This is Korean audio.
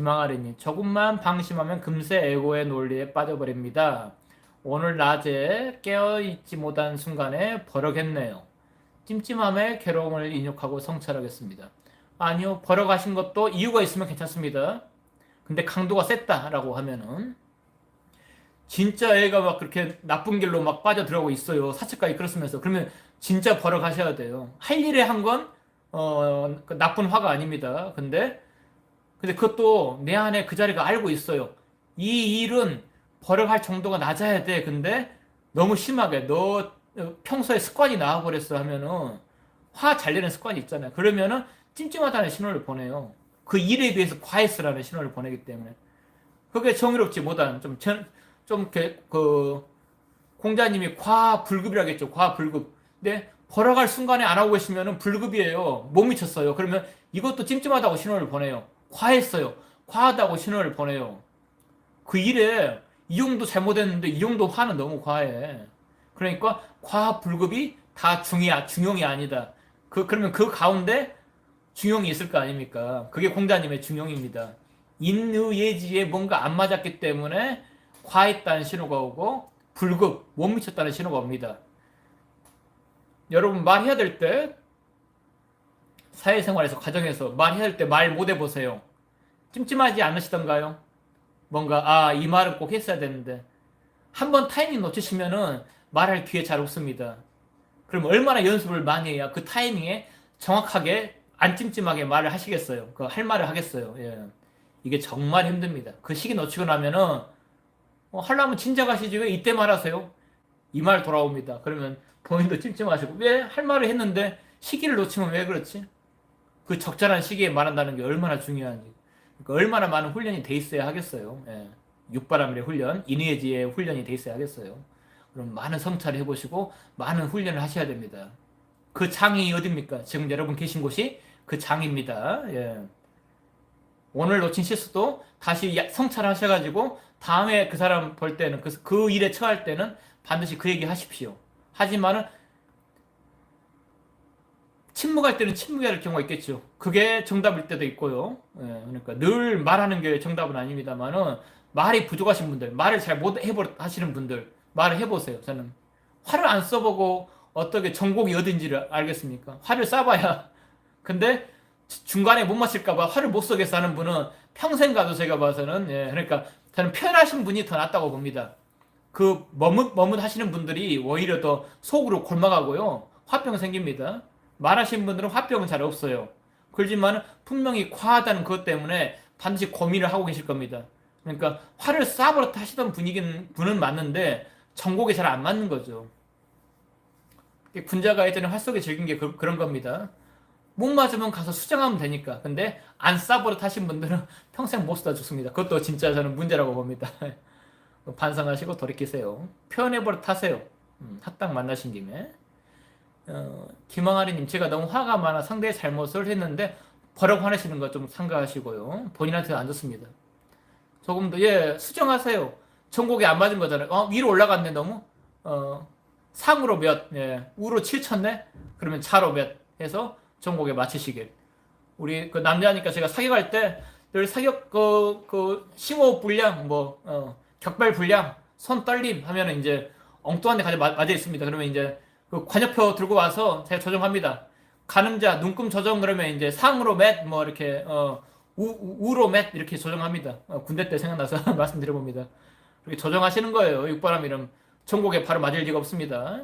김항아리님 조금만 방심하면 금세 에고의 논리에 빠져버립니다. 오늘 낮에 깨어있지 못한 순간에 버럭했네요. 찜찜함에 괴로움을 인욕하고 성찰하겠습니다. 아니요, 버럭하신 것도 이유가 있으면 괜찮습니다. 근데 강도가 셌다라고 하면은 진짜 애가 막 그렇게 나쁜 길로 막 빠져들어가고 있어요. 사채까지 그렇으면서 그러면 진짜 버럭하셔야 돼요. 할 일에 한 건 어, 그 나쁜 화가 아닙니다. 근데 근데 그것도 내 안에 그 자리가 알고 있어요. 이 일은 버럭할 정도가 낮아야 돼. 근데 너무 심하게 너 어, 평소에 습관이 나와버렸어 하면은 화 잘 내는 습관이 있잖아요. 그러면은 찜찜하다는 신호를 보내요. 그 일에 비해서 과했으라는 신호를 보내기 때문에 그게 정의롭지 못한 좀, 전, 좀, 이렇게, 그, 공자님이 과불급이라겠죠. 과불급. 근데 벌어갈 순간에 안 하고 계시면은 불급이에요. 못 미쳤어요. 그러면 이것도 찜찜하다고 신호를 보내요. 과했어요. 과하다고 신호를 보내요. 그 일에 이 정도 잘못했는데 이 정도 화는 너무 과해. 그러니까 과불급이 다 중이, 중용이 아니다. 그, 그러면 그 가운데 중용이 있을 거 아닙니까? 그게 공자님의 중용입니다. 인의예지에 뭔가 안 맞았기 때문에 과했다는 신호가 오고 불급, 못 미쳤다는 신호가 옵니다. 여러분 말해야 될 때 사회생활에서 가정에서 될때말 못 해보세요. 찜찜하지 않으시던가요? 뭔가 아 이 말은 꼭 했어야 되는데 한 번 타이밍 놓치시면은 말할 기회 잘 없습니다. 그럼 얼마나 연습을 많이 해야 그 타이밍에 정확하게 안 찜찜하게 말을 하시겠어요. 그 할 말을 하겠어요. 예. 이게 정말 힘듭니다. 그 시기 놓치고 나면은 어, 하려면 진작 하시지 왜 이때 말하세요? 이 말 돌아옵니다. 그러면 본인도 찜찜하시고 왜 할 말을 했는데 시기를 놓치면 왜 그렇지? 그 적절한 시기에 말한다는 게 얼마나 중요한지. 그러니까 얼마나 많은 훈련이 돼 있어야 하겠어요. 예. 육바람의 훈련, 인의지의 훈련이 돼 있어야 하겠어요. 그럼 많은 성찰을 해보시고 많은 훈련을 하셔야 됩니다. 그 장이 어딥니까? 지금 여러분 계신 곳이 그 장입니다. 예. 오늘 놓친 실수도 다시 야- 성찰하셔가지고 다음에 그 사람 볼 때는 그, 그 일에 처할 때는 반드시 그 얘기 하십시오. 하지만은 침묵할 때는 침묵해야 할 경우가 있겠죠. 그게 정답일 때도 있고요. 예, 그러니까 늘 말하는 게 정답은 아닙니다만은 말이 부족하신 분들, 말을 잘 못 해보 하시는 분들 말을 해보세요. 저는 화를 안 써보고 어떻게 전곡이 어딘지를 알겠습니까? 화를 쏴봐야. 근데 중간에 못 맞힐까봐 화를 못 쏘겠어 하는 분은 평생 가도 제가 봐서는 예, 그러니까 저는 편하신 분이 더 낫다고 봅니다. 그 머뭇 머뭇 하시는 분들이 오히려 더 속으로 골마가고요 화병 생깁니다. 말하신 분들은 화병은 잘 없어요. 그렇지만 분명히 과하다는 그것 때문에 반드시 고민을 하고 계실 겁니다. 그러니까 화를 쏴버릇 하시던 분이긴 분은 맞는데 전곡에 잘 안 맞는 거죠. 군자가 예전에 화 속에 즐긴 게 그, 런 겁니다. 못 맞으면 가서 수정하면 되니까. 근데 안 쏴버릇 하신 분들은 평생 못 쏴 죽습니다. 그것도 진짜 저는 문제라고 봅니다. 반성하시고 돌이키세요. 표현해버릇 하세요. 음, 합당 만나신 김에. 어, 김항아리님, 제가 너무 화가 많아 상대의 잘못을 했는데 버럭 화내시는 거좀 삼가하시고요. 본인한테 안 좋습니다. 조금 더, 예, 수정하세요. 전곡이 안 맞은 거잖아요. 어, 위로 올라갔네, 너무. 어, 상으로 몇, 예, 우로 7 쳤네? 그러면 차로 몇 해서 전곡에 맞추시길. 우리 그 남자니까 제가 사격할 때 늘 사격 그, 그 심호흡 불량, 뭐, 어, 격발 불량, 손 떨림 하면은 이제 엉뚱한 데 가져 맞- 맞아 있습니다. 그러면 이제 그 관여표 들고 와서 제가 조정합니다. 가늠자 눈금 조정 그러면 이제 상으로 맷 뭐 이렇게 어 우, 우로 맷 이렇게 조정합니다. 어, 군대 때 생각나서 말씀드려 봅니다. 그렇게 조정하시는 거예요. 육바람 이름 전곡에 바로 맞을 리가 없습니다.